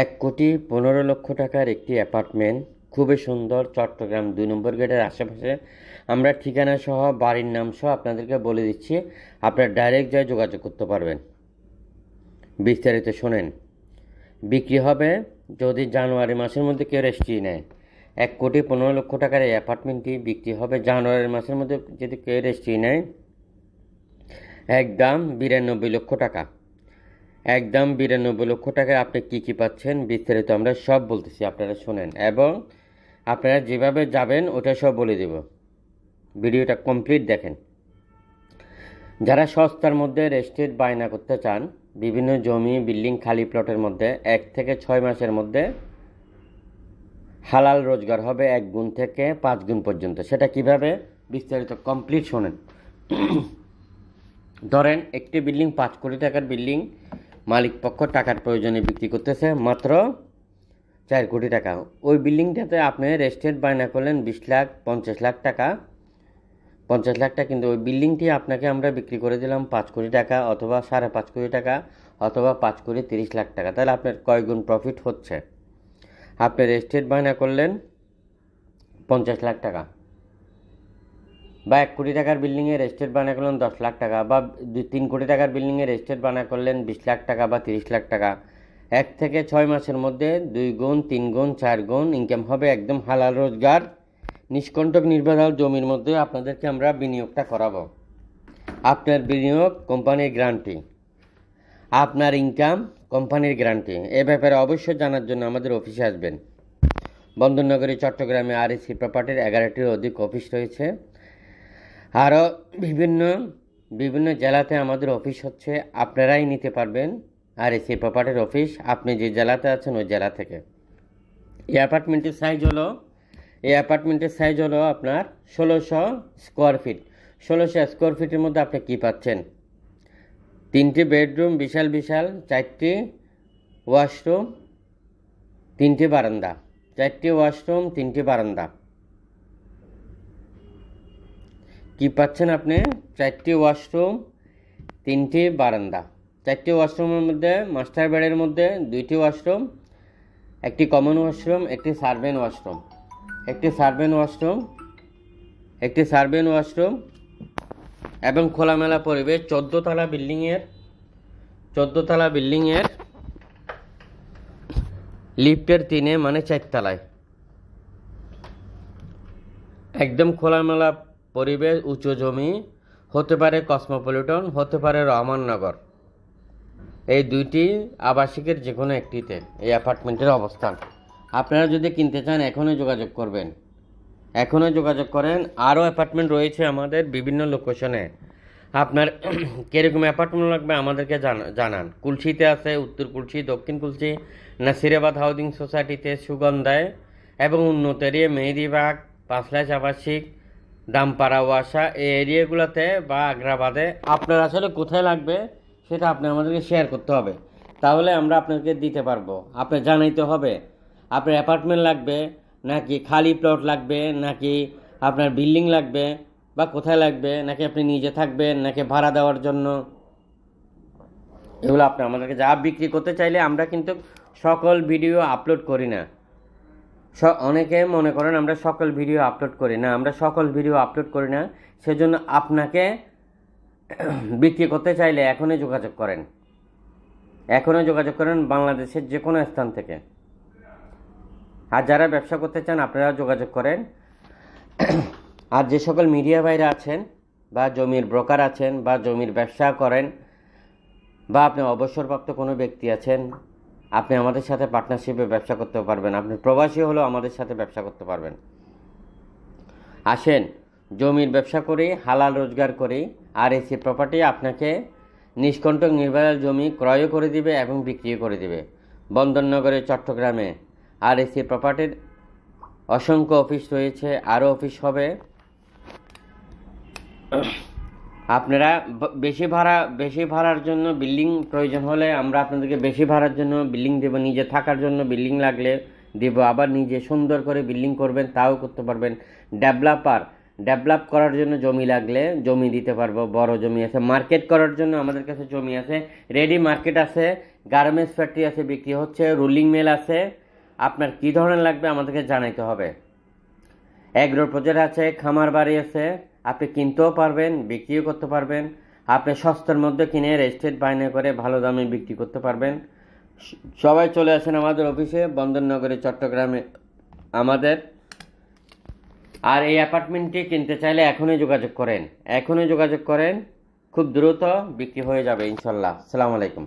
এক কোটি পনেরো লক্ষ টাকার একটি অ্যাপার্টমেন্ট, খুবই সুন্দর, চট্টগ্রাম দুই নম্বর গেটের আশেপাশে। আমরা ঠিকানা সহ বাড়ির নাম সহ আপনাদেরকে বলে দিচ্ছি, আপনারা ডাইরেক্ট যায় যোগাযোগ করতে পারবেন। বিস্তারিত শোনেন। বিক্রি হবে যদি জানুয়ারি মাসের মধ্যে কেউ রেস্ট্রি নেয়। এক কোটি পনেরো লক্ষ টাকার এই অ্যাপার্টমেন্টটি বিক্রি হবে জানুয়ারি মাসের মধ্যে যদি কেউ রেস্ট্রি নেয়। এক দাম বিরানব্বই লক্ষ টাকা। একদম বিরানব্বই লক্ষ টাকায় আপনি কী কী পাচ্ছেন, বিস্তারিত আমরা সব বলতেছি, আপনারা শোনেন। এবং আপনারা যেভাবে যাবেন, ওটা সব বলে দেব। ভিডিওটা কমপ্লিট দেখেন। যারা সস্তার মধ্যে রেস্টেট বায়না করতে চান, বিভিন্ন জমি, বিল্ডিং, খালি প্লটের মধ্যে এক থেকে ছয় মাসের মধ্যে হালাল রোজগার হবে এক গুণ থেকে পাঁচ গুণ পর্যন্ত। সেটা কীভাবে? বিস্তারিত কমপ্লিট শোনেন। ধরেন একটি বিল্ডিং পাঁচ কোটি টাকার বিল্ডিং মালিক পক্ষ টাকার প্রয়োজনে বিক্রি করতেছে, মাত্র চার কোটি টাকা। ওই বিল্ডিংটাতে আপনি রেস্টেট বায়না করলেন বিশ লাখ, পঞ্চাশ লাখ টাকা। পঞ্চাশ লাখ টাকা কিন্তু ওই বিল্ডিংটি আপনাকে আমরা বিক্রি করে দিলাম পাঁচ কোটি টাকা অথবা সাড়ে পাঁচ কোটি টাকা অথবা পাঁচ কোটি তিরিশ লাখ টাকা। তাহলে আপনার কয় গুণ প্রফিট হচ্ছে? আপনি রেস্টেট বায়না করলেন পঞ্চাশ লাখ টাকা। বা এক কোটি টাকার বিল্ডিংয়ে রেস্টেট বানা করলেন দশ লাখ টাকা বা তিন কোটি টাকার বিল্ডিংয়ে রেস্টেট বানা করলেন বিশ লাখ টাকা বা তিরিশ লাখ টাকা। এক থেকে ছয় মাসের মধ্যে দুই গুণ, তিন গুণ, চার গুণ ইনকাম হবে একদম হালাল রোজগার, নিষ্কণ্টক নির্ভেজাল জমির মধ্যে আপনাদেরকে আমরা বিনিয়োগটা করাবো। আপনার বিনিয়োগ কোম্পানির গ্যারান্টি আপনার ইনকাম কোম্পানির গ্যারান্টি এ ব্যাপারে অবশ্যই জানার জন্য আমাদের অফিসে আসবেন। বন্দরনগরী, চট্টগ্রামে আর এসি প্রপার্টির এগারোটির অধিক অফিস রয়েছে। আরও বিভিন্ন বিভিন্ন জেলাতে আমাদের অফিস হচ্ছে, আপনারাই নিতে পারবেন। আর এসি প্রপার্টির অফিস আপনি যে জেলাতে আছেন, ওই জেলা থেকে। এই অ্যাপার্টমেন্টের সাইজ হলো, এই অ্যাপার্টমেন্টের সাইজ হলো আপনার ষোলোশো স্কোয়ার ফিট ষোলোশো স্কোয়ার ফিটের মধ্যে আপনি কী পাচ্ছেন? তিনটি বেডরুম বিশাল বিশাল, চারটি ওয়াশরুম তিনটি বারান্দা। চারটি ওয়াশরুম তিনটি বারান্দা। কি পাচ্ছেন আপনি? চারটি ওয়াশরুম, তিনটি বারান্দা। চারটি ওয়াশরুমের মধ্যে মাস্টার বেডের মধ্যে দুইটি ওয়াশরুম, একটি কমন ওয়াশরুম, একটি সার্ভেন ওয়াশরুম। একটি সার্ভেন ওয়াশরুম, একটি সার্ভেন ওয়াশরুম এবং খোলামেলা পরিবেশ। চোদ্দোতলা বিল্ডিংয়ের চোদ্দোতলা বিল্ডিংয়ের লিফটের তিনে মানে চারতলায়। একদম খোলামেলা পরিবেশ উঁচু জমি, হতে পারে কসমোপলিটন, হতে পারে রহমাননগর। এই দুইটি আবাসিকের যে কোনো একটিতে এই অ্যাপার্টমেন্টের অবস্থান। আপনারা যদি কিনতে চান, এখনই যোগাযোগ করবেন। এখনই যোগাযোগ করেন। আরও অ্যাপার্টমেন্ট রয়েছে আমাদের বিভিন্ন লোকেশনে। আপনার কীরকম অ্যাপার্টমেন্ট লাগবে আমাদেরকে জানা- জানান। কুলসিতে আছে উত্তর কুলসি, দক্ষিণ কুলসি, নাসিরাবাদ হাউজিং সোসাইটিতে সুগন্ধায় এবং উন্নত এরিয়া মেহেদিবাগ, পাঁচলাইশ আবাসিক দামপাড়া ওয়াসা, এই এরিয়াগুলোতে বা আগ্রাবাদে আপনার আসলে কোথায় লাগবে সেটা আপনি আমাদেরকে শেয়ার করতে হবে। তাহলে আমরা আপনাকে দিতে পারব। আপনি জানাইতে হবে, আপনার অ্যাপার্টমেন্ট লাগবে, নাকি খালি প্লট লাগবে, নাকি আপনার বিল্ডিং লাগবে, বা কোথায় লাগবে, নাকি আপনি নিজে থাকবেন, নাকি ভাড়া দেওয়ার জন্য। এগুলো আপনি আমাদেরকে যা বিক্রি করতে চাইলে আমরা কিন্তু সকল ভিডিও আপলোড করি না। অনেকে মনে করেন আমরা সকল ভিডিও আপলোড করি না, আমরা সকল ভিডিও আপলোড করি না, সেজন্য আপনাকে বিক্রি করতে চাইলে এখনই যোগাযোগ করেন। এখনও যোগাযোগ করেন বাংলাদেশের যে কোনো স্থান থেকে। আর যারা ব্যবসা করতে চান আপনারা যোগাযোগ করেন। আর যে সকল মিডিয়া ভাইরা আছেন, বা জমির ব্রোকার আছেন, বা জমির ব্যবসা করেন, বা আপনি অবসরপ্রাপ্ত কোনো ব্যক্তি আছেন আপনি আমাদের সাথে পার্টনারশিপে ব্যবসা করতে পারবেন। আপনি প্রবাসী হলেও আমাদের সাথে ব্যবসা করতে পারবেন। আসেন, জমির ব্যবসা করি, হালাল রোজগার করি, আর এসি প্রপার্টি আপনাকে নিষ্কণ্টক নির্ভর জমি ক্রয়ও করে দিবে এবং বিক্রিও করে দিবে। বন্দরনগরে চট্টগ্রামে আর এসি প্রপার্টির অসংখ্য অফিস রয়েছে, আরও অফিস হবে। আপনারা বেশি ভাড়া, বেশি ভাড়ার জন্য বিল্ডিং প্রয়োজন হলে আমরা আপনাদেরকে বেশি ভাড়ার জন্য বিল্ডিং দেবো, নিজে থাকার জন্য বিল্ডিং লাগলে দেবো, আবার নিজে সুন্দর করে বিল্ডিং করবেন, তাও করতে পারবেন। ডেভেলপার, ডেভেলপ করার জন্য জমি লাগলে জমি দিতে পারব, বড় জমি আছে। মার্কেট করার জন্য আমাদের কাছে জমি আছে। রেডি মার্কেট আছে, গার্মেন্টস ফ্যাক্টরি আছে, বিক্রি হচ্ছে, রুলিং মিল আছে। আপনার কী ধরনের লাগবে আমাদেরকে জানাইতে হবে। এগ্রো প্রজেক্ট আছে, খামার বাড়ি আছে। আপনি কিনতেও পারবেন, বিক্রিও করতে পারবেন। আপনি সস্তার মধ্যে কিনে রেজিস্ট্রেট বায়না করে ভালো দামে বিক্রি করতে পারবেন। সবাই চলে আসেন আমাদের অফিসে বন্দরনগরে চট্টগ্রামে আমাদের। আর এই অ্যাপার্টমেন্টটি কিনতে চাইলে এখনই যোগাযোগ করেন। এখনই যোগাযোগ করেন, খুব দ্রুত বিক্রি হয়ে যাবে ইনশাল্লাহ। সালাম আলাইকুম।